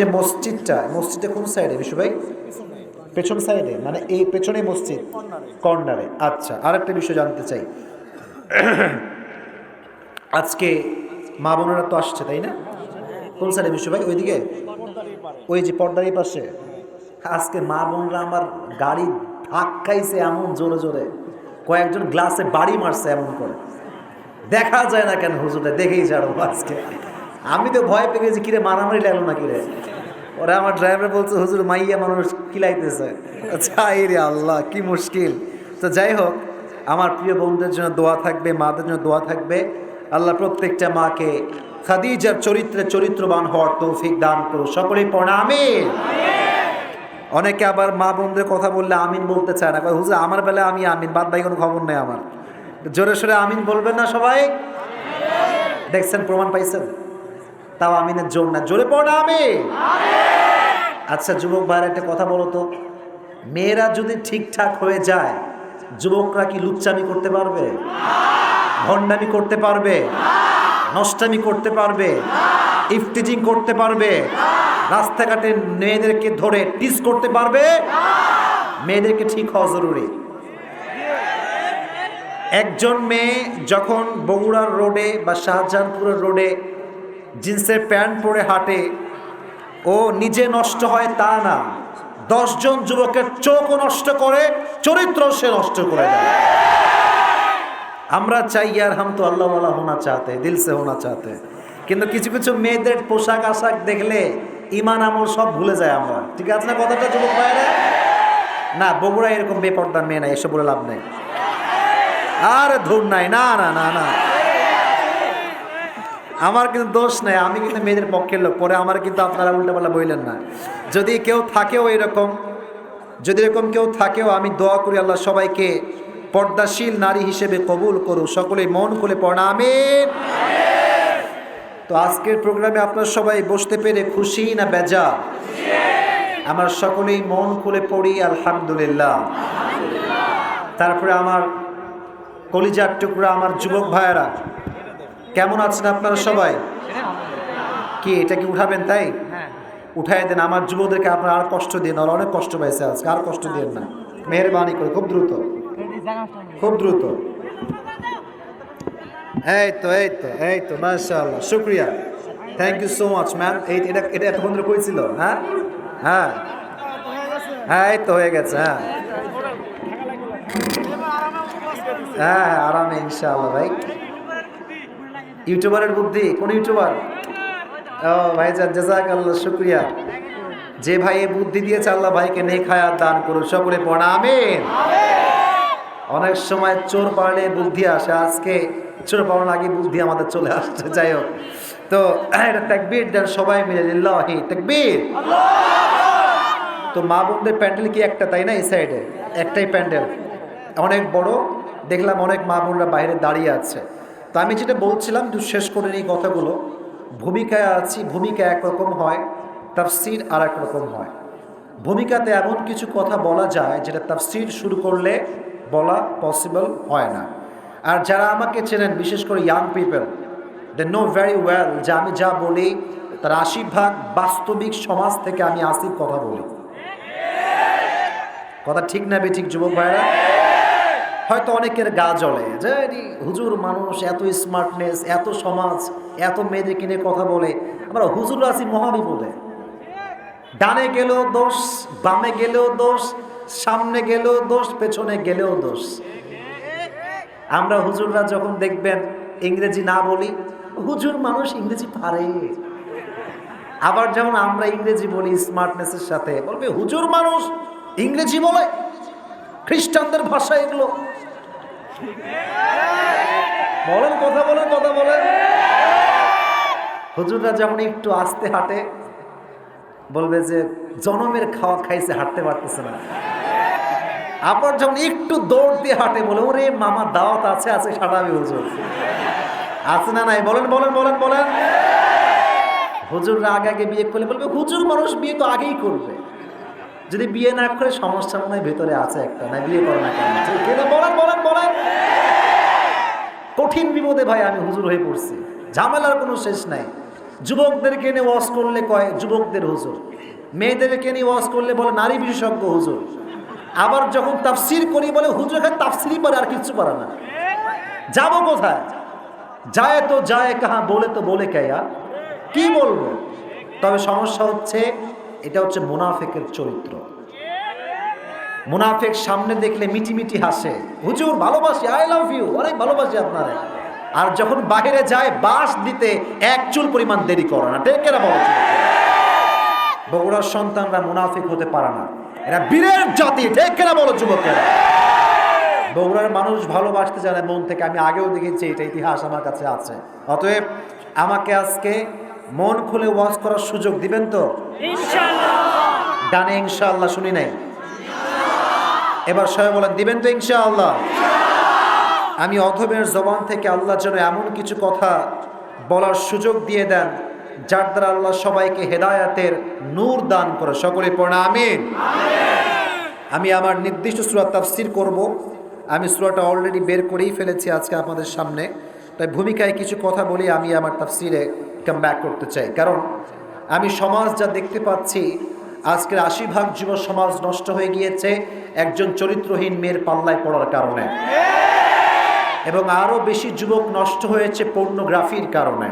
যে মসজিদটা মসজিদটা কোন সাইডে বিশু ভাই? পেছন সাইডে মানে এই পেছনে মসজিদ কর্নারে আচ্ছা আর একটা বিষয় জানতে চাই। আজকে মা বোনেরা তো আসছে, তাই না? কোন সাইডে বিশু ভাই? ওইদিকে? ওই যে পর্দার পাশে? আজকে মা বোনরা আমার গাড়ি ধাক্কাইছে এমন জোরে জোরে। কয়েকজন গ্লাসে বাড়ি মারছে এমন করে। দেখা যায় না কেন হুজুরটা দেখেই ছাড়ো আজকে। আমি তো ভয় পেয়ে গেছি, কিরে, মারামারি লাগল না কিরে ওরা আমার ড্রাইভার বলছে, হুজুর, মাইয়া মানুষ কিলাইতেছে। আচ্ছা রে আল্লাহ, কি মুশকিল। তো যাই হোক, আমার প্রিয় বন্ধুদের জন্য দোয়া থাকবে, মাদের জন্য দোয়া থাকবে। আল্লাহ প্রত্যেকটা মাকে খাদিজার চরিত্রে চরিত্রবান হওয়ার তৌফিক দান করো সকলেই প্রণামে অনেকে আবার মা বোনদের কথা বললে আমিন বলতে চায় না। হুজুর, আমার বেলায় আমি আমিন, বাদ বাই কোনো খবর নেই আমার। জোরে সোরে আমিন বলবেন না সবাই? দেখছেন প্রমাণ পাইছেন? তাও আমিনের জোর না। জোরে পড়া আমি আচ্ছা যুবক ভাইয়ের একটা কথা বলো তো। মেয়েরা যদি ঠিকঠাক হয়ে যায় যুবকরা কি লুচ্চামি করতে পারবে? ভণ্ডামি করতে পারবে? নষ্টামি করতে পারবে? ইফটিজিং করতে পারবে? রাস্তাঘাটে মেয়েদেরকে ধরে টিস করতে পারবে? মেয়েদেরকে ঠিক হওয়া জরুরি। একজন মেয়ে যখন বগুড়ার রোডে বা শাহজাহানপুরের রোডে জিন্সের প্যান্ট পরে হাঁটে। ও নিজে নষ্ট হয় তা না। দশজন যুবকের চোখও নষ্ট করে চরিত্র সে নষ্ট করে আমরা চাই, ইয়ার হাম তো আল্লাহ वाला হোনা চাহতে, দিল সে হোনা চাহতে। কিন্তু কিছু কিছু মেয়েদের পোশাক আশাক দেখলে ইমান আমল সব ভুলে যায় আমরা। ঠিক আছে না কথাটা, যুবক ভাইরা না, বগুড়া এরকম বেপর্দার মেয়ে নাই, এসব বলে লাভ নেই। আর ধুর নাই, না না না না। আমার কিন্তু দোষ নেই, আমি কিন্তু মেয়েদের পক্ষের লোক। পরে আমার কিন্তু আপনারা উল্টাপাল্টা বললেন না। যদি কেউ থাকেও এরকম, যদি এরকম কেউ থাকেও, আমি দোয়া করি আল্লাহ সবাইকে পর্দাশীল নারী হিসেবে কবুল করু সকলে মন খুলে পড়া আমিন। তো আজকের প্রোগ্রামে আপনারা সবাই বসতে পেরে খুশি না বেজা আমার সকলেই মন খুলে পড়ি, আলহামদুলিল্লাহ। তারপরে আমার কলিজার টুকরা আমার যুবক ভাইয়েরা কেমন আছেন আপনারা সবাই? কি এটা কি উঠাবেন তাই? উঠাই দেন আমার যুবকদেরকে আপনারা আর কষ্ট দিন ওরা অনেক কষ্ট পাইছে আজকে আর কষ্ট দিন না। মেহরবানি করে খুব দ্রুত। খুব দ্রুত। এই তো এই তো এই তো মাশাআল্লাহ শুক্রিয়া। Thank you so much ma'am এই এটা এটা এতক্ষণ ধরে কইছিল হ্যাঁ? হ্যাঁ। হ্যাঁ এই তো হয়ে গেছে হ্যাঁ। হ্যাঁ হ্যাঁ, আরামে ইনশাআল্লাহ ভাই। ইউটিউবারের বুদ্ধি? কোন ইউটিউবার? ও ভাইজান জাজাক আল্লাহ শুক্রিয়া। যে ভাই বুদ্ধি দিয়েছে, আল্লাহ ভাইকে নেই খায়াত দান করুন সকলে পড়া, আমিন। অনেক সময় চোর পারলে বুদ্ধি আসে। আজকে চোর পাওয়ার আগে বুদ্ধি আমাদের চলে আসছে, যাই হোক। তো, এটা তাকবীর, দেন সবাই মিলে, লিল্লাহি, তাকবীর। তো মা বোনদের প্যান্ডেল কি একটা, তাই না, এই সাইডে? একটাই প্যান্ডেল। অনেক বড়, দেখলাম অনেক মা বোনরা বাইরে দাঁড়িয়ে আছে। তো আমি যেটা বলছিলাম একটু শেষ করে এই কথাগুলো। ভূমিকায় আছি, ভূমিকা একরকম হয়, তাফসির আর একরকম হয়। ভূমিকাতে এমন কিছু কথা বলা যায়, যেটা তাফসির শুরু করলে বলা পসিবল হয় না। আর যারা আমাকে চেনেন, বিশেষ করে young people they know very well যে আমি যা বলি, তার আশি ভাগ বাস্তবিক সমাজ থেকে আমি আসিফ কথা বলি। কথা ঠিক না বে ঠিক যুবক ভাইরা হয়তো অনেকের গা জ্বলে যে হুজুর মানুষ, এত স্মার্টনেস এত সমাজ, এত মেয়েদের কিনে কথা বলে। আমরা, হুজুর আছি মহাবিপদে। ডানে গেলেও দোষ, বামে গেলেও দোষ, সামনে গেলেও দোষ, পেছনে গেলেও দোষ। আমরা হুজুররা যখন দেখবেন ইংরেজি না বলি, হুজুর মানুষ ইংরেজি পারে। আবার যেমন আমরা ইংরেজি বলি স্মার্টনেসের সাথে, বলবে, হুজুর মানুষ ইংরেজি বলে, খ্রিস্টানদের ভাষা এগুলো বলেন, কথা বলেন কথা বলেন। হুজুররা যেমন একটু আস্তে হাঁটে, বলবে যে জনমের খাওয়া খাইছে, হাঁটতে পারতেছে না। আবার যখন একটু দৌড় দিয়ে হাঁটে, বলে, ওরে মামা, দাওয়াত আছে আছে সাটাবি হুজুর আছে না নাই? বলেন বলেন বলেন বলেন। হুজুররা আগে আগে বিয়ে করলে বলবে, হুজুর মানুষ বিয়ে তো আগেই করবে। যদি বিয়ে না করে সমস্যা মনে হয় ভেতরে আছে একটা, না বিয়ে করে না কেন? বলেন বলেন বলেন। কঠিন বিপদে ভাই আমি হুজুর হয়ে পড়ছি। ঝামেলার কোনো শেষ নাই। যুবকদেরকে নিয়ে ওয়াজ করলে কয়, যুবকদের হুজুর। মেয়েদেরকে নিয়ে ওয়াজ করলে বলে নারী বিশেষজ্ঞ হুজুর। আবার যখন তাফসির করি বলে হুজুর এখানে তাফসিরই পারে আর কিচ্ছু পারে না। যাব কোথায়? যায় তো যায়, কাহা বলে তো বলে কেয়া কি বলব? তবে সমস্যা হচ্ছে এটা হচ্ছে মুনাফেকের চরিত্র। মুনাফেক সামনে দেখলে মিটি মিটি হাসে। হুজুর, ভালোবাসি আই লাভ ইউ অনেক ভালোবাসি আপনারা। আর যখন বাইরে যায় বাস দিতে এক চুল পরিমাণ দেরি করে না। টেকেরা বলো বগুড়ার সন্তানরা মুনাফিক হতে পারে না। এরা বীরের জাতি টেকেরা বলো যুবকেরা। বগুড়ার মানুষ ভালোবাসতে জানে, মন থেকে। আমি আগেও দেখেছি, এটা ইতিহাস আমার কাছে আছে। অতএব আমাকে আজকে মন খুলে ওয়াজ করার সুযোগ দিবেন তো? ডানে ইনশাআল্লাহ শুনি নাই। এবার সবাই বলেন দিবেন তো ইনশাআল্লাহ? আমি অধমের জবান থেকে আল্লাহ যেন এমন কিছু কথা বলার সুযোগ দিয়ে দেন যার দ্বারা আল্লাহ সবাইকে হেদায়াতের নূর দান করে। সকলে পড়া আমিন। আমি আমার নির্দিষ্ট সুরা তাফসির করব। আমি সুরাটা অলরেডি বের করেই ফেলেছি আজকে আপনাদের সামনে। তাই ভূমিকায় কিছু কথা বলি আমি আমার তাফসিরে কাম ব্যাক করতে চাই। কারণ আমি সমাজ যা দেখতে পাচ্ছি, আজকের আশি ভাগ যুব সমাজ নষ্ট হয়ে গিয়েছে একজন চরিত্রহীন মেয়ের পাল্লায় পড়ার কারণে। এবং আরও বেশি যুবক নষ্ট হয়েছে পর্নোগ্রাফির কারণে।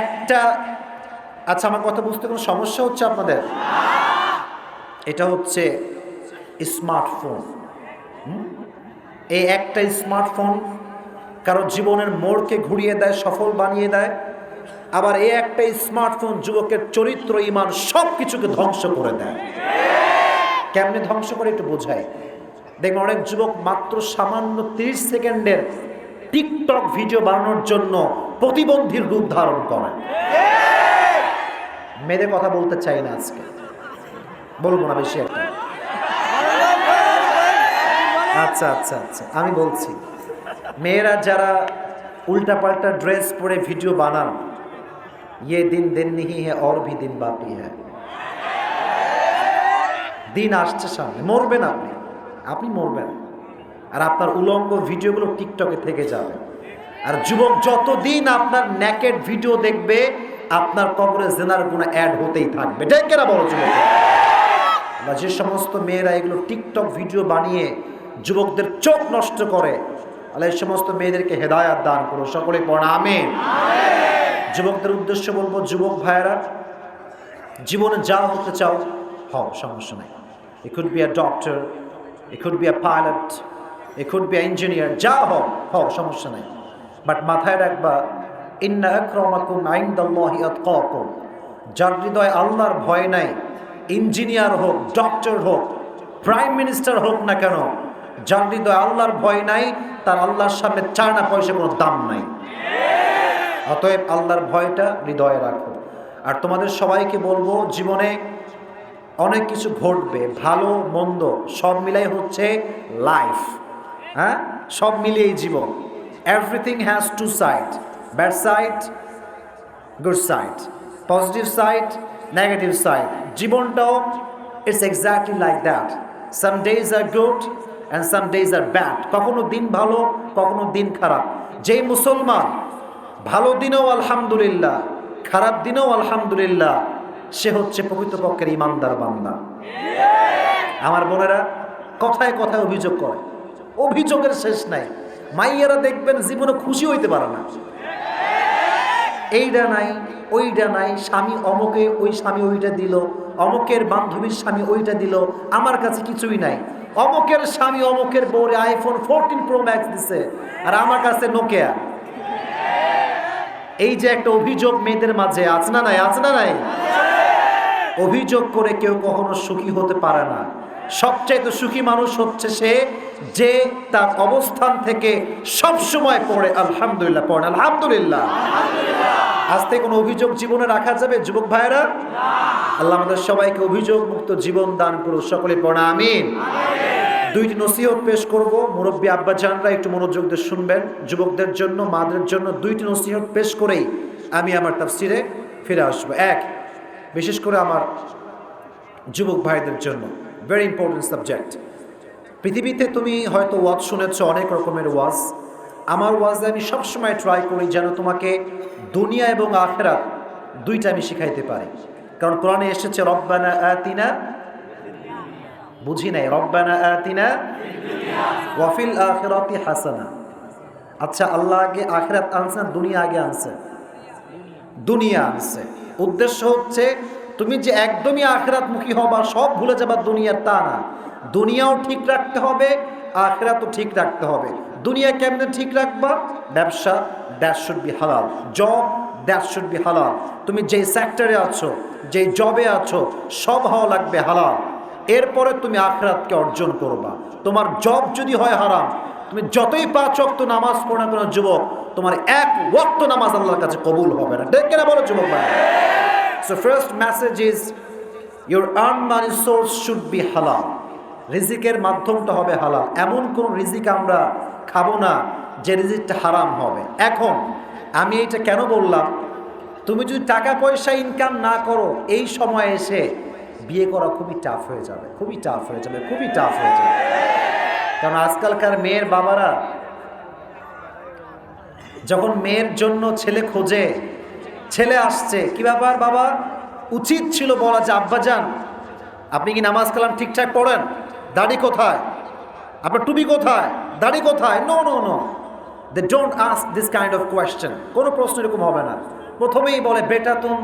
একটা আচ্ছা আমার কথা বুঝতে কোনো সমস্যা হচ্ছে আপনাদের? এটা হচ্ছে স্মার্টফোন এই একটা স্মার্টফোন কারও জীবনের মোড়কে ঘুরিয়ে দেয়, সফল বানিয়ে দেয়। আবার এই একটা স্মার্টফোন যুবকের চরিত্র, ইমান সব কিছুকে ধ্বংস করে দেয়। কেমনে ধ্বংস করে একটু বোঝায় দেখবেন অনেক যুবক মাত্র সামান্য তিরিশ সেকেন্ডের টিকটক ভিডিও বানানোর জন্য প্রতিবন্ধীর রূপ ধারণ করে। মেয়েদের কথা বলতে চাই না আজকে। বলব না বেশি একটা। আচ্ছা আচ্ছা আচ্ছা আমি বলছি। মেয়েরা যারা উল্টাপাল্টা ড্রেস পরে ভিডিও বানান ये दिन दिन नहीं है और भी दिन बाकी है দিন আসছে সামনে মরবেন আপনি আপনি মরবেন আর আপনার উলঙ্গ ভিডিওগুলো টিকটকে থেকে যাবে আর যুবক যতদিন আপনার ন্যাকেড ভিডিও দেখবে আপনার কবরে জেনার কোনো অ্যাড হতেই থাকবে ডেকেরা বড় যুবক বা যে সমস্ত মেয়েরা এগুলো টিকটক ভিডিও বানিয়ে যুবকদের চোখ নষ্ট করে তাহলে এই সমস্ত মেয়েদেরকে হেদায়াত দান করো সকলে পড়া আমেন। যুবকদের উদ্দেশ্য বলব, যুবক ভাইয়েরা, জীবনে যা হতে চাও, হও, সমস্যা নেই। A doctor, it could be a pilot, it could be an engineer, যা হও হও, সমস্যা নেই। বাট মাথায় রাখবা যার হৃদয়ে আল্লাহর ভয় নাই, ইঞ্জিনিয়ার হোক ডক্টর হোক প্রাইম মিনিস্টার হোক না কেন যার হৃদয়ে আল্লাহর ভয় নাই, তার আল্লাহর সামনে চার না পয়সা কোনো দাম নাই। অতএব আল্লাহর ভয়টা হৃদয়ে রাখো। আর তোমাদের সবাইকে বলব, জীবনে অনেক কিছু ঘটবে, ভালো, মন্দ, সব মিলাই হচ্ছে লাইফ হ্যাঁ? সব মিলিয়েই জীবন। Everything has two side bad side good side positive side negative side জীবনটাও it's exactly like that some days are good and some days are bad কখনো দিন ভালো, কখনো দিন খারাপ। যেই মুসলমান, ভালো দিনেও আলহামদুলিল্লাহ, খারাপ দিনেও আলহামদুলিল্লাহ, সে হচ্ছে প্রকৃতপক্ষের ইমানদার বান্দা। আমার বোনেরা, কথায় কথায় অভিযোগ করে। অভিযোগের শেষ নাই। মাইয়ারা দেখবেন জীবনে খুশি হইতে পারে না। এইটা নাই ওইটা নাই, স্বামী অমকে ওই স্বামী ওইটা দিল, অমকের বান্ধবীর স্বামী ওইটা দিল। আমার কাছে কিছুই নাই। অমকের স্বামী অমকের বউরে আইফোন ফোরটিন প্রো ম্যাক্স দিছে। আর আমার কাছে নোকিয়া এই যে একটা অভিযোগ মেয়েদের মাঝে, আছে না নাই? আছে না নাই? অভিযোগ করে কেউ কখনো সুখী হতে পারে না। সবচাইতে সুখী মানুষ হচ্ছে সে যে তার অবস্থান থেকে সব সময় পড়ে। আলহামদুলিল্লাহ পড়ে। আলহামদুলিল্লাহ। আজ থেকে কোনো অভিযোগ জীবনে রাখা যাবে, যুবক ভাইয়েরা? আল্লাহ আমাদের সবাইকে অভিযোগ মুক্ত জীবন দান করুন সকলে পড়া, আমিন। দুইটি নসিহত পেশ করব। মুরব্বী আব্বাজানরা একটু মনোযোগ দিয়ে শুনবেন। যুবকদের জন্য, মাদের জন্য দুইটি নসিহত পেশ করেই আমি আমার তাফসিরে ফিরে আসব। এক, বিশেষ করে আমার যুবক ভাইদের জন্য। ভেরি ইম্পর্টেন্ট সাবজেক্ট পৃথিবীতে তুমি হয়তো ওয়াজ শুনেছ, অনেক রকমের ওয়াজ। আমার ওয়াজে আমি সবসময় ট্রাই করি যেন তোমাকে দুনিয়া এবং আখেরাত দুইটা আমি শিখাইতে পারি। কারণ কোরআনে এসেছে, রব্বানা আতিনা বুঝি নাই, রব্বানা আতিনা ওয়াফিল আখেরাতি হাসানা। আচ্ছা আল্লাহ আগে আখেরাত আনছে দুনিয়া আগে আনছে? দুনিয়া আনছে। উদ্দেশ্য হচ্ছে, তুমি যে একদমই আখেরাতমুখী হবা, সব ভুলে যাবা, দুনিয়ার তা না। দুনিয়াও ঠিক রাখতে হবে, আখেরাতও ঠিক রাখতে হবে। দুনিয়া কেমনে ঠিক রাখবা? ব্যবসা that should be halal job that should be halal তুমি যেই সেক্টরে আছো, যেই জবে আছো, সব হওয়া লাগবে, হালাল। এরপরে তুমি আখরাতকে অর্জন করবা। তোমার জব যদি হয় হারাম, তুমি যতই পাঁচ ওয়াক্ত নামাজ পড়ো না কোনো, যুবক, তোমার এক ওয়াক্ত নামাজ আল্লাহর কাছে কবুল হবে না। ঠিক কিনা বলো, যুবক ভাই? So first message is your earn money source should be halal রিজিকের মাধ্যমটা হবে হালাল। এমন কোন রিজিক আমরা খাব না যে রিজিকটা হারাম হবে। এখন, আমি এইটা কেন বললাম? তুমি যদি টাকা পয়সা ইনকাম না করো, এই সময় এসে বিয়ে করা খুবই টাফ হয়ে যাবে, খুবই টাফ হয়ে যাবে, খুবই টাফ হয়ে যাবে। কারণ আজকালকার মেয়ের বাবারা যখন মেয়ের জন্য ছেলে খোঁজে, ছেলে আসছে, কি ব্যাপার বাবা? উচিত ছিল বলা যে আব্বাজান আপনি কি নামাজ কালাম ঠিকঠাক পড়েন? দাড়ি কোথায়? আপনার টুপি কোথায়? দাড়ি কোথায়? No no no they don't ask this kind of question কোনো প্রশ্ন এরকম হবে না। প্রথমেই বলে, বেটা, তুম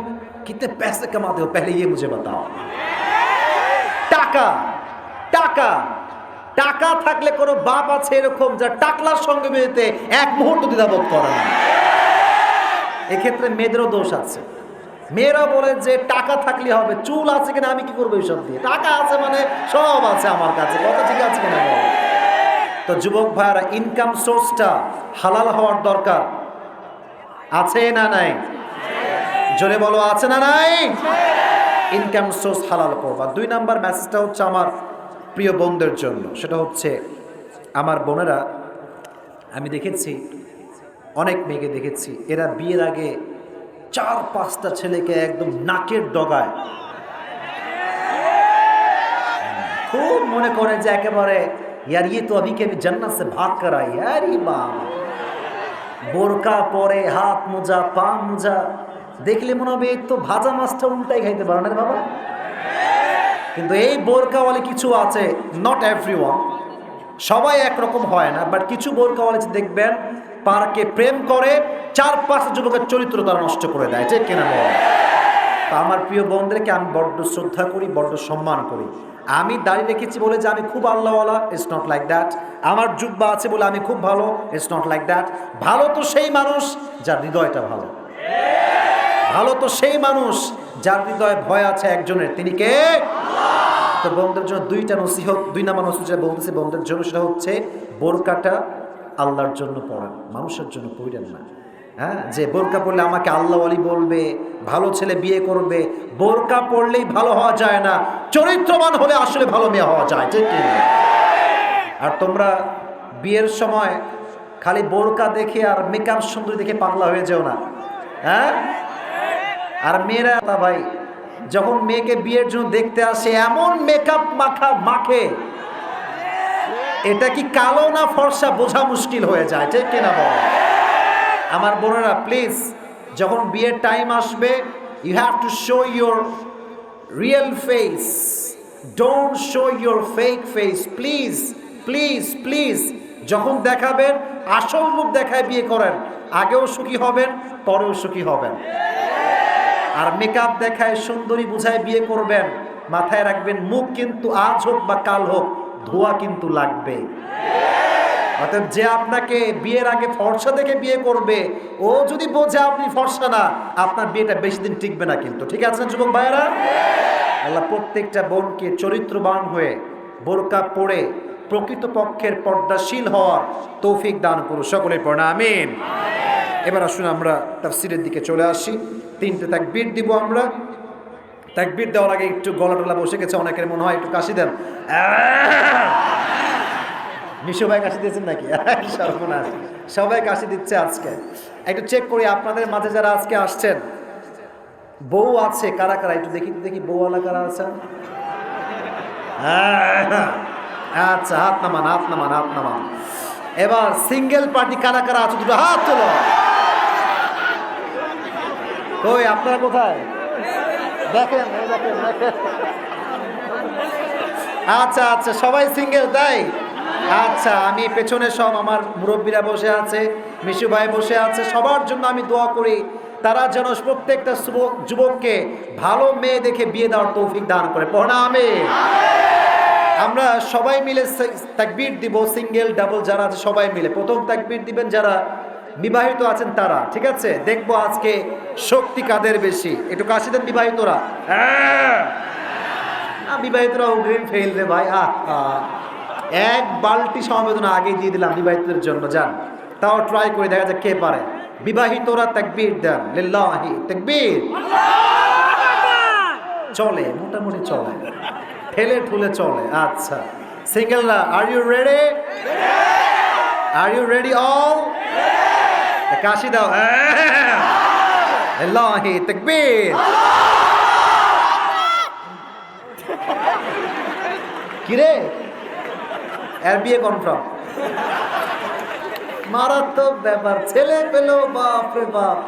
কিতে पैसे कमाते हो पहले ये मुझे बताओ টাকা টাকা টাকা থাকলে কোনো বাপ আছে এরকম যা টাকলার সঙ্গে মেয়েতে এক মুহূর্ত দ্বিধাবোধ করে না এক্ষেত্রে মেয়েদেরও দোষ আছে মেয়েরা বলে যে টাকা থাকলে হবে চুল আছে কিনা আমি কি করবো এইসব দিয়ে টাকা আছে মানে সব আছে আমার কাছে কত ঠিক আছে কিনা বলো তো যুবক ভাইয়ারা ইনকাম সোর্সটা হালাল হওয়ার দরকার আছে না নাই জোরে বলো, আছে না নাই? ইনকাম সোর্স হালাল করবা দুই নাম্বার মেসেজটা হচ্ছে আমার প্রিয় বোনদের জন্য। সেটা হচ্ছে, আমার বোনেরা, আমি দেখেছি, অনেক মেয়েকে দেখেছি, এরা বিয়ের আগে চার পাঁচটা ছেলেকে একদম নাকের ডগায় খুব মনে করে যে একেবারে, ইয়ার ইয়ে তো আবিকে আমি জান্নাসে ভাগ করাই? বা বোরকা পরে, হাত মোজা, পা মোজা দেখলে মনে হবে তো ভাজা মাছটা উল্টাই খাইতে পারো না বাবা। কিন্তু এই বোরকাওয়ালি কিছু আছে নট এভরি ওয়ান সবাই একরকম হয় না বাট কিছু বোরকাওয়ালি দেখবেন, পার্কে প্রেম করে চার পাঁচ যুবকের চরিত্র তারা নষ্ট করে দেয়, ঠিক কিনা বল? তা আমার প্রিয় বোনদেরকে আমি বড্ড শ্রদ্ধা করি, বড্ড সম্মান করি। আমি দাঁড়িয়ে রেখেছি বলে যে আমি খুব আল্লাহওয়ালা ইটস নট লাইক দ্যাট আমার যুব্বা আছে বলে আমি খুব ভালো ইটস নট লাইক দ্যাট ভালো তো সেই মানুষ যার হৃদয়টা ভালো। ভালো তো সেই মানুষ যার হৃদয়ে ভয় আছে একজনের। তিনি কে? তো বন্ধুদের জন্য দুইটা নসিহত, দুই নাম্বার নসিহত যেটা বলতেছে বন্ধুদের জন্য সেটা হচ্ছে বোরকাটা আল্লাহর জন্য পড়েন মানুষের জন্য পড়েন না। হ্যাঁ? যে বোরকা পড়লে আমাকে আল্লাহওয়ালি বলবে, ভালো ছেলে বিয়ে করবে, বোরকা পড়লেই ভালো হওয়া যায় না, চরিত্রবান হলে আসলে ভালো মেয়ে হওয়া যায়, ঠিক? আর তোমরা বিয়ের সময় খালি বোরকা দেখে আর মেকআপ সুন্দরী দেখে পাগলা হয়ে যেও না। হ্যাঁ? আর মেয়েরা তা ভাই, যখন মেয়েকে বিয়ের জন্য দেখতে আসে, এমন মেকআপ মাখা মাখে, এটা কি কালো না ফর্সা বোঝা মুশকিল হয়ে যায়, ঠিক কিনা বল? আমার বোনেরা প্লিজ যখন বিয়ের টাইম আসবে you have to show your real face don't show your fake face please please please যখন দেখাবেন, আসল মুখ দেখায় বিয়ে করেন, আগেও সুখী হবেন, পরেও সুখী হবেন। আর মেকআপ দেখায় সুন্দরী বুঝায় বিয়ে করবেন। মাথায় রাখবেন, মুখ কিন্তু আজ হোক বা কাল হোক, ধোয়া কিন্তু লাগবে। অর্থাৎ যে আপনাকে বিয়ের আগে ফর্সা দেখে বিয়ে করবে, ও যদি বোঝে আপনি ফর্সা না, আপনার বিয়েটা বেশি দিন টিকবে না কিন্তু। ঠিক আছে যুবক ভাইয়েরা? আল্লাহ প্রত্যেকটা বোনকে চরিত্রবান হয়ে বোরকা পড়ে প্রকৃত পক্ষের পর্দাশীল হওয়ার তৌফিক দান করুন। সকলে পড়া আমিন। এবার আসুন আমরা তাফসিরের দিকে চলে আসি। তিনটে তাকবীর দিব আমরা। তাকবীর দেওয়ার আগে একটু গলা টলা বসে গেছে, অনেকের মনে হয় একটু কাশি দেন। মিশু ভাই কাশি দিয়েছেন নাকি? সর্বনাশ। সবাই কাশি দিচ্ছে আজকে। একটু চেক করি, আপনাদের মাঝে যারা আজকে আসছেন, বউ আছে, কারা কারা? একটু দেখি দেখি বউওয়ালা কারা আছেন? আচ্ছা হাত নামান হাত নামান হাত নামান। এবার সিঙ্গেল পার্টি কারা কারা আছে, দুটো হাত তোলো। কই, আপনারা কোথায়? দেখেন দেখেন আচ্ছা আচ্ছা সবাই সিঙ্গেল তাই? আচ্ছা আমি পেছনে সব আমার মুরব্বীরা বসে আছে, মিশু ভাই বসে আছে, সবার জন্য আমি দোয়া করি, তারা যেন প্রত্যেকটা যুবক- যুবককে ভালো মেয়ে দেখে বিয়ে দেওয়ার তৌফিক দান করে। পড়া আমি আমরা সবাই মিলে তাকবীর দিব সিঙ্গেল ডাবল যারা আছে সবাই মিলে। প্রথম তাকবীর দিবেন যারা বিবাহিত আছেন তারা ঠিক আছে? দেখব আজকে শক্তি কাদের বেশি। একটু কাশি দেন বিবাহিতরা। হ্যাঁ। বিবাহিতরা অগ্রিম ফেল রে ভাই আহ। এক বালতি সমবেদনা আগেই দিয়ে দিলাম বিবাহিতদের জন্য যান। তাও ট্রাই করে দেখা যাক কে পারে। বিবাহিতরা তাকবীর দেন লিল্লাহি তাকবীর। চলে মোটামুটি চলে। ঠেলে ঠুলে চলে আচ্ছা। সিঙ্গেলরা are you ready are you ready all কাশি দাও। লিল্লাহি তাকবীর কিরে এর বিয়ে কনফার্ম মারাত্মক ব্যাপার। ছেলে পেল, বাপ রে বাপ।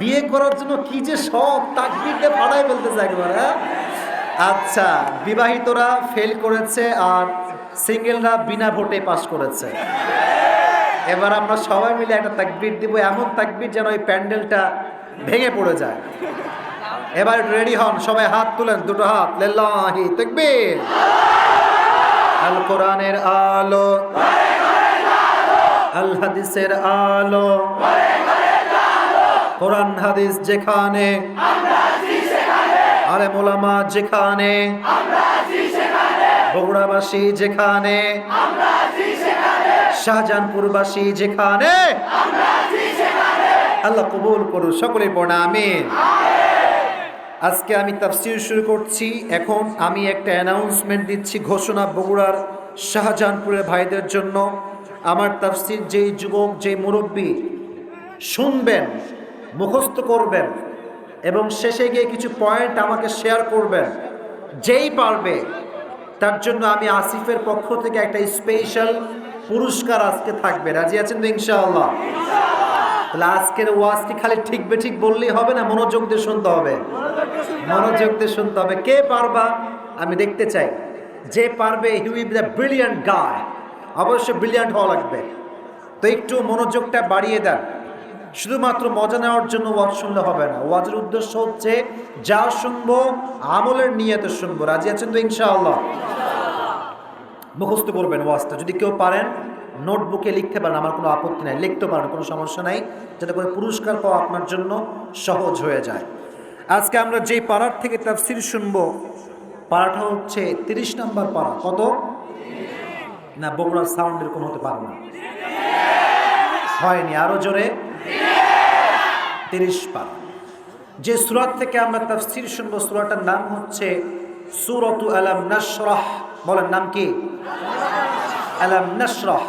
বিয়ে করার জন্য কি যে সব তাকবিরটা ফাড়াই ফেলতেছে হ্যাঁ? আচ্ছা বিবাহিতরা ফেল করেছে আর সিঙ্গেলরা বিনা ভোটে পাস করেছে। এবার আমরা সবাই মিলে একটা তাকবির দিব, এমন তাকবির যেন ওই প্যান্ডেলটা ভেঙে পড়ে যায়। এবার রেডি হন, সবাই হাত তুলেন, দুটো হাত, লিল্লাহি তাকবীর। আল কোরআনের আলো, আল হাদিসের আলো, কোরআন হাদিস যেখানে আরে মোলামা যেখানে, বগুড়াবাসী যেখানে শাহজাহানপুরবাসী যেখানে, আল্লাহ কবুল করুন সকলে পড়া আজকে আমি তাফসির শুরু করছি। এখন আমি একটা অ্যানাউন্সমেন্ট দিচ্ছি ঘোষণা বগুড়ার শাহজাহানপুরের ভাইদের জন্য। আমার তাফসির যেই যুবক, যেই মুরব্বী শুনবেন, মুখস্থ করবেন এবং শেষে গিয়ে কিছু পয়েন্ট আমাকে শেয়ার করবেন, যেই পারবে, তার জন্য আমি আসিফের পক্ষ থেকে একটা স্পেশাল পুরস্কার আজকে থাকবে। রাজি আছেন তো ইনশাআল্লাহ? তাহলে আজকের ওয়াজ কি খালি ঠিক বে ঠিক বললেই হবে না, মনোযোগ দিয়ে শুনতে হবে? মনোযোগ দিয়ে শুনতে হবে। কে পারবা? আমি দেখতে চাই। যে পারবে হি উইল দ্য ব্রিলিয়ান্ট গায় অবশ্যই ব্রিলিয়ান্ট হওয়া লাগবে। তো একটু মনোযোগটা বাড়িয়ে দেন। শুধুমাত্র মজা নেওয়ার জন্য ওয়াজ শুনলে হবে না। ওয়াজের উদ্দেশ্য হচ্ছে, যা শুনব, আমলের নিয়তে শুনব। রাজি আছেন তো ইনশাআল্লাহ? মুখস্থ করবেন ওয়াজটা। যদি কেউ পারেন, নোটবুকে লিখতে পারেন, আমার কোনো আপত্তি নাই। লিখতে পারেন, কোনো সমস্যা নাই, যাতে করে পুরস্কার পাওয়া আপনার জন্য সহজ হয়ে যায়। আজকে আমরা যেই পাড়ার থেকে তাফসির শুনব, পাড়াটা হচ্ছে তিরিশ নম্বর পাড়া। কত? না, বগুড়ার সাউন্ড এরকম হতে পারে না। হয়নি আরও জোরে? তিরিশ পাড়া। যে সুরাত থেকে আমরা তাফসির শুনব, সুরাটার নাম হচ্ছে সুরতু আলাম নাসরাহ বলেন, নাম কি? আলাম নাসরাহ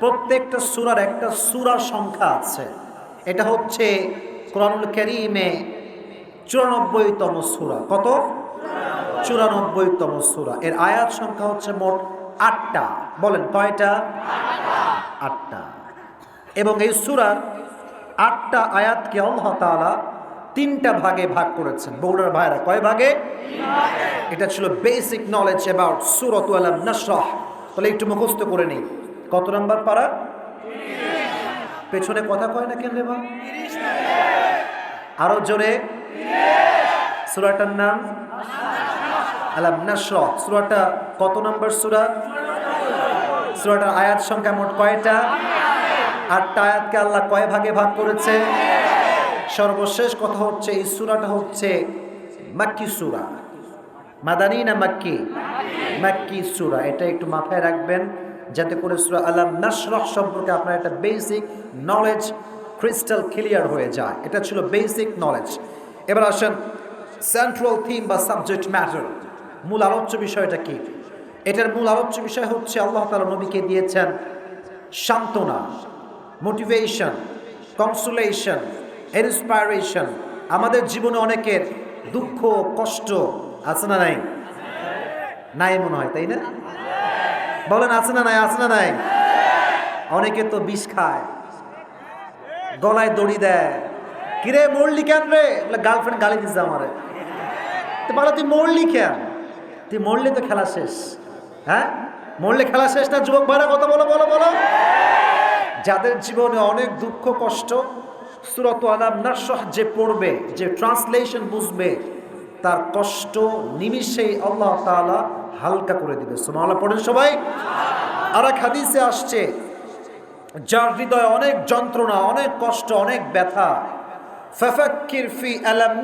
প্রত্যেকটা সুরার একটা সুরার সংখ্যা আছে। এটা হচ্ছে কোরআনুল করিমে চুরানব্বইতম সুরা। কত? চুরানব্বইতম সুরা। এর আয়াত সংখ্যা হচ্ছে মোট আটটা। বলেন, কয়টা? আটটা। এবং এই সুরার আটটা আয়াতকে আল্লাহ তাআলা তিনটা ভাগে ভাগ করেছেন। বগুড়ার ভাইরা কয় ভাগে? এটা ছিল বেসিক নলেজ অ্যাবাউট সুরত আলাম নাসরাহ তাহলে একটু মুখস্থ করে নিই। কত নম্বর পারা পেছনে কথা কয় না কেন রে বা আরও জোরে। সুরাটার নাম? আলাম নাসরাহ সুরাটা কত নম্বর সুরা? সুরাটার আয়াত সংখ্যা মোট কয়টা? আটটা আয়াতকে আল্লাহ কয় ভাগে ভাগ করেছে? সর্বশেষ কথা হচ্ছে, এই সুরাটা হচ্ছে মাক্কি সুরা। মাদানি না মাক্কি? মাক্কি সুরা। এটা একটু মাথায় রাখবেন, যাতে করে সুরা আলাম নাসরহ সম্পর্কে আপনার একটা বেসিক নলেজ ক্রিস্টাল ক্লিয়ার হয়ে যায়। এটা ছিল বেসিক নলেজ এবার আসেন সেন্ট্রাল থিম বা সাবজেক্ট ম্যাটার মূল আলোচ্য বিষয়টা কি? এটার মূল আলোচ্য বিষয় হচ্ছে, আল্লাহ তালা নবীকে দিয়েছেন সান্ত্বনা মোটিভেশন কনসুলেশন ইন্সপায়ারেশন আমাদের জীবনে অনেকের দুঃখ, কষ্ট আছে না নাই? নাই মনে হয়, তাই না? বলেন, আছে না নাই, আছে না নাই? অনেকে তো বিষ খায়, গলায় দড়ি দেয়। কিরে, মরলি কেন রে? গার্লফ্রেন্ড গালি দিচ্ছে আমারে। তো বলো, তুই মরলি কেন? তুই মরলে তো খেলা শেষ। হ্যাঁ? মরলে খেলা শেষ না, যুবক ভাইরা কথা বলো বলো বলো। যাদের জীবনে অনেক দুঃখ, কষ্ট সুরত আলাম নাসহ যে পড়বে, যে ট্রান্সলেশন বুঝবে, তার কষ্ট নিমিষেই আল্লাহ তাআলা হালকা করে দিবে। সুবহানাল্লাহ, পড়েন সবাই। আর এক হাদিসে আসছে, যার হৃদয়ে অনেক যন্ত্রণা, অনেক কষ্ট, অনেক ব্যথা। ফি আলাম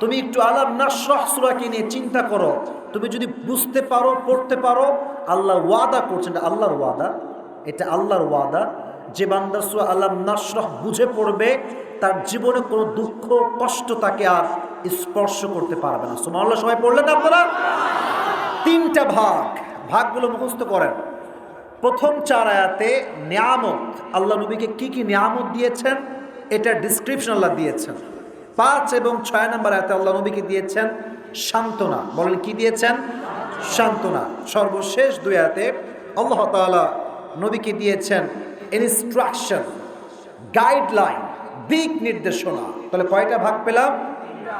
তুমি একটু আলাম নাশরাহ সূরাকে নিয়ে চিন্তা করো। তুমি যদি বুঝতে পারো, পড়তে পারো, আল্লাহ ওয়াদা করছেন। আল্লাহর ওয়াদা, এটা আল্লাহর ওয়াদা। যে বান্দা সূরা আলাম নাশরাহ বুঝে পড়বে, তার জীবনে কোনো দুঃখ, কষ্ট তাকে আর স্পর্শ করতে পারবে না। সুবহানাল্লাহ, সবাই পড়লেন আপনারা? তিনটা ভাগ, ভাগগুলো মুখস্থ করেন। প্রথম চার আয়াতে নিয়ামত, আল্লাহ নবীকে কি কি নিয়ামত দিয়েছেন, এটা ডিসক্রিপশন আল্লাহ দিয়েছেন। পাঁচ এবং ছয় নম্বর আয়াতে আল্লাহ নবীকে দিয়েছেন সান্ত্বনা। বলেন, কি দিয়েছেন? সান্ত্বনা। সর্বশেষ দুই আয়াতে আল্লাহ তাআলা নবীকে দিয়েছেন ইনস্ট্রাকশন গাইডলাইন দিক নির্দেশনা। তাহলে কয়টা ভাগ পেলাম?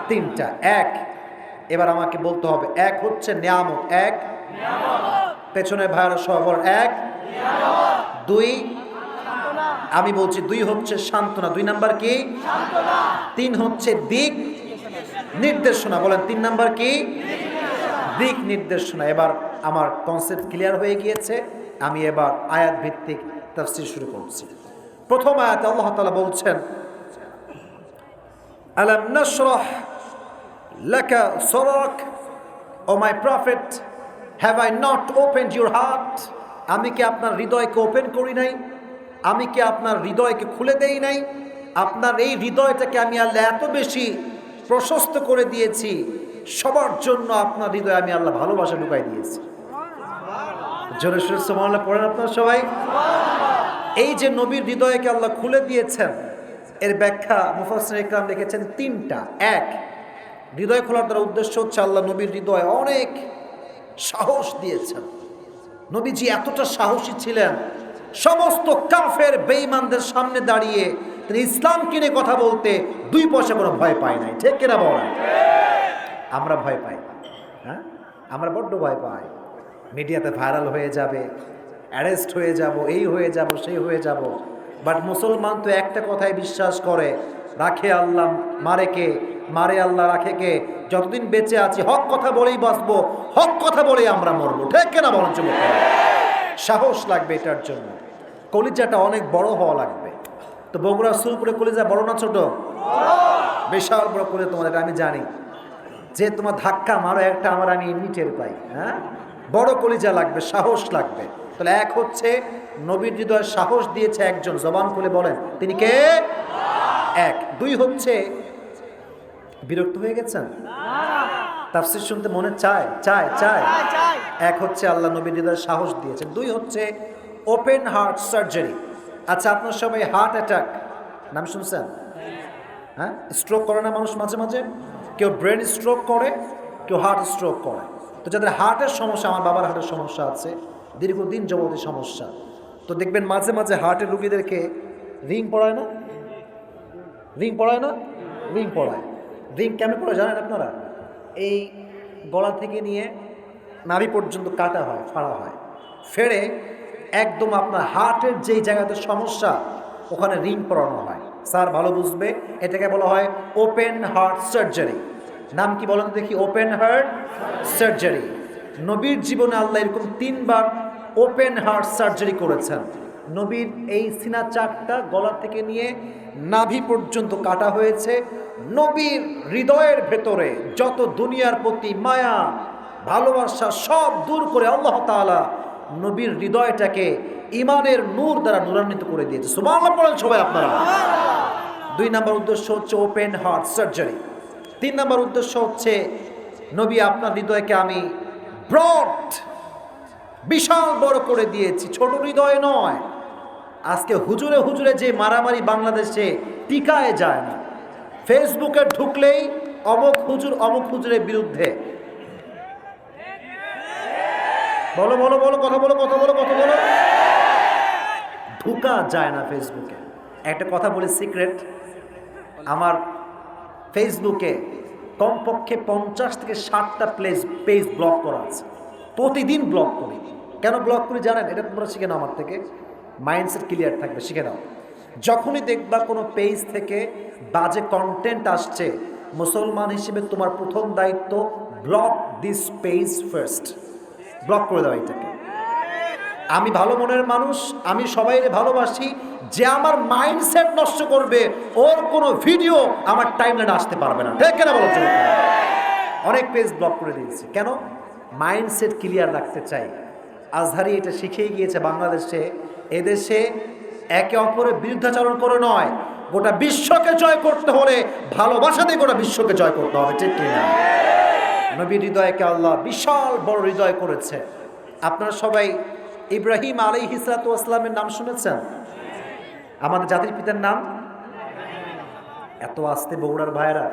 তিনটা। এক। এবার আমাকে বলতে হবে, এক হচ্ছে নিয়ামত। এক। পেছনে ভাইয়েরা সহ এক। দুই। আমি বলছি দুই হচ্ছে সান্ত্বনা। দুই নাম্বার কি? তিন হচ্ছে দিক নির্দেশনা। বলেন, তিন নাম্বার কি? দিক নির্দেশনা। এবার আমার কনসেপ্ট ক্লিয়ার হয়ে গিয়েছে। আমি এবার আয়াত ভিত্তিক তাফসীর শুরু করছি। প্রথম আয়াতে আল্লাহ তাআলা বলছেন, আলাম নাশরাহ লাকা সরাক O my prophet, have I not opened your heart? আমি কি আপনার হৃদয়কে ওপেন করি নাই? আমি কি আপনার হৃদয়কে খুলে দেই নাই? আপনার এই হৃদয়টাকে আমি আল্লাহ এত বেশি প্রশস্ত করে দিয়েছি, সবার জন্য আপনার হৃদয় আমি আল্লাহ ভালোবাসা ঢুকাই দিয়েছি। জোরে সোরে সুবহানাল্লাহ পড়েন আপনারা সবাই। এই যে নবীর হৃদয়কে আল্লাহ খুলে দিয়েছেন, এর ব্যাখ্যা মুফাসসির ইকরাম লিখেছেন তিনটা। এক, হৃদয় খোলার দ্বারা উদ্দেশ্য হচ্ছে আল্লাহ নবীর হৃদয় অনেক সাহস দিয়েছেন। নবীজি এতটা সাহসী ছিলেন, সমস্ত কাফের বেঈমানদের সামনে দাঁড়িয়ে তিনি ইসলাম কিনে কথা বলতে দুই পয়সা কোনো ভয় পায় নাই। ঠিক কিনা বলেন? আমরা ভয় পাই। হ্যাঁ? আমরা বড্ড ভয় পাই। মিডিয়াতে ভাইরাল হয়ে যাবে। অ্যারেস্ট হয়ে যাব, এই হয়ে যাব সেই হয়ে যাব। বাট মুসলমান তো একটা কথাই বিশ্বাস করে, রাখে আল্লাহ, মারে কে? মারে আল্লাহ, রাখে কে? যতদিন বেঁচে আছি, হক কথা বলেই বাঁচবো, হক কথা বলেই আমরা মরবো। ঠিক কেনা চুমুক সাহস লাগবে এটার জন্য। কলিজাটা অনেক বড় হওয়া লাগবে। তো বগুড়া সুরপুরে কলিজা বড় না ছোট? বিশাল বড় করে তোমাদের, আমি জানি। যে তোমার ধাক্কা মারো, একটা আমার আমি এমনি টের পাই হ্যাঁ? বড় কলিজা লাগবে, সাহস লাগবে। তাহলে এক হচ্ছে নবীর হৃদয় সাহস দিয়েছে একজন জবান খুলে বলেন। তিনি কে? এক। দুই হচ্ছে বিরক্ত হয়ে গেছেন? তাফসির শুনতে মনে চায় চায় চায়। এক হচ্ছে আল্লাহ নবীর হৃদয় সাহস দিয়েছেন। দুই হচ্ছে ওপেন হার্ট সার্জারি আচ্ছা আপনার সবাই হার্ট অ্যাটাক নাম শুনছেন? হ্যাঁ? স্ট্রোক করে না মানুষ মাঝে মাঝে? কেউ ব্রেন স্ট্রোক করে কেউ হার্ট স্ট্রোক করে। তো যাদের হার্টের সমস্যা আমার বাবার হার্টের সমস্যা আছে। দীর্ঘদিন যাবতীয় সমস্যা। তো দেখবেন মাঝে মাঝে হার্টের রুগীদেরকে রিং পড়ায় না? রিং পড়ায় না? রিং পড়ায় রিং কেমন পড়ায় জানেন আপনারা? এই গলা থেকে নিয়ে নাভি পর্যন্ত কাটা হয়, ফাড়া হয়। ফেড়ে একদম আপনার হার্টের যেই জায়গাতে সমস্যা, ওখানে রিং পরানো হয়। স্যার ভালো বুঝবে, এটাকে বলা হয় ওপেন হার্ট সার্জারি নাম কি বলেন দেখি? ওপেন হার্ট সার্জারি নবীর জীবনে আল্লাহ এরকম তিনবার ওপেন হার্ট সার্জারি করেছেন। নবীর এই সিনা চাকটা গলা থেকে নিয়ে নাভি পর্যন্ত কাটা হয়েছে। নবীর হৃদয়ের ভেতরে যত দুনিয়ার প্রতি মায়া, ভালোবাসা সব দূর করে আল্লাহ তাআলা নবীর হৃদয়টাকে ইমানের নূর দ্বারা নূরান্বিত করে দিয়েছে। সুবহানাল্লাহ পড়েন সবাই আপনারা। দুই নম্বর উদ্দেশ্য হচ্ছে ওপেন হার্ট সার্জারি। তিন নম্বর উদ্দেশ্য হচ্ছে, নবী আপনার হৃদয়কে আমি ব্রড বিশাল বড় করে দিয়েছি, ছোট হৃদয় নয়। আজকে হুজুরে হুজুরে যে মারামারি বাংলাদেশে টিকায় যায় না, ফেসবুকে ঢুকলেই অমুক হুজুর অমুক হুজুরের বিরুদ্ধে। বলো বলো বলো, কথা বলো কথা বলো কথা বলো। ঢুকা যায় না ফেসবুকে। একটা কথা বলি, সিক্রেট। আমার ফেসবুকে কমপক্ষে পঞ্চাশ থেকে ষাটটা প্লেস, পেজ ব্লক করা আছে। প্রতিদিন ব্লক করি। কেন ব্লক করি জানেন? এটা তোমরা শিখে নাও আমার থেকে। মাইন্ডসেট ক্লিয়ার থাকবে, শিখে নাও। যখনই দেখবা কোনো পেজ থেকে বাজে কন্টেন্ট আসছে, মুসলমান হিসেবে তোমার প্রথম দায়িত্ব block this page first block করে দেওয়া এটাকে। আমি ভালো মনের মানুষ, আমি সবাইকে ভালোবাসি, যে আমার মাইন্ডসেট নষ্ট করবে, ওর কোনো ভিডিও আমার টাইমলাইনে আসতে পারবে না। ঠিক কেন বলো? অনেক পেজ ব্লক করে দিয়েছি। কেন? মাইন্ডসেট ক্লিয়ার রাখতে চাই। আজহারি এটা শিখেই গিয়েছে বাংলাদেশে। এদেশে একে অপরের বিরুদ্ধাচরণ করে নয়, গোটা বিশ্বকে জয় করতে হলে ভালোবাসা দিয়ে গোটা বিশ্বকে জয় করতে হবে, ঠিক কিনা? নবী হৃদয়কে আল্লাহ বিশাল বড় হৃদয় করেছে। আপনারা সবাই ইব্রাহিম আলী হিসরাতামের নাম শুনেছেন? আমাদের জাতির পিতার নাম? এত আসতে বগুড়ার ভাইয়েরা।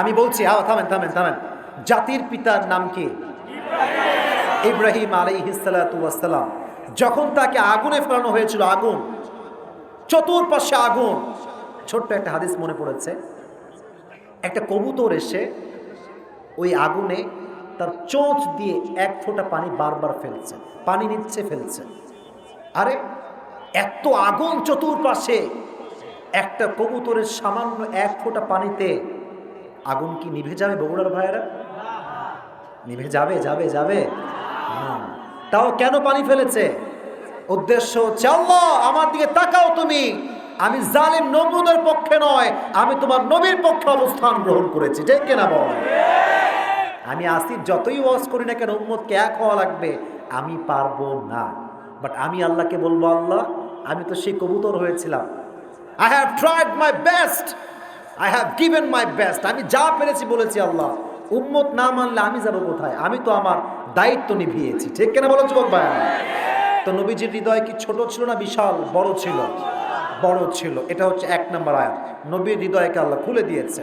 আমি বলছি আ থামেন থামেন থামেন। জাতির পিতার নাম কি? ইব্রাহিম আলী হিসালাতাম যখন তাকে আগুনে ফেলানো হয়েছিল, আগুন, চতুর্পাশে আগুন, ছোট্ট একটা হাদিস মনে পড়েছে। একটা কবুতর এসে ওই আগুনে তার চোঁচ দিয়ে এক ফোঁটা পানি বারবার ফেলছে, পানি নিচ্ছে, ফেলছে। আরে, এত আগুন চতুর্পাশে, একটা কবুতরের সামান্য এক ফোঁটা পানিতে আগুন কি নিভে যাবে বগুড়ার ভাইয়েরা? নিভে যাবে যাবে যাবে। তাও কেন পানি ফেলেছে? উদ্দেশ্য হচ্ছে, আল্লাহ, আমার দিকে তাকাও তুমি। আমি জালিম নমরুদের পক্ষে নয়, আমি তোমার নবীর পক্ষে অবস্থান গ্রহণ করেছি। ঠিক কিনা বল? আমি আসিফ যতই ওয়াজ করি না কেন, উম্মতকে এক হওয়া লাগবে, আমি পারব না। বাট আমি আল্লাহকে বলব, আল্লাহ, আমি তো সেই কবুতর হয়েছিলাম। I have tried my best I have given my best আমি যা পেরেছি বলেছি আল্লাহ। উম্মত না মানলে আমি যাব কোথায়? আমি তো আমার দায়িত্ব নিভিয়েছি। ঠিক কেনা বলো যুবক ভাই? তো নবীজির হৃদয় কি ছোট ছিল না বিশাল? বড় ছিল। বড় ছিল। এটা হচ্ছে এক নম্বর আয়াত। নবীর হৃদয়কে আল্লাহ খুলে দিয়েছে।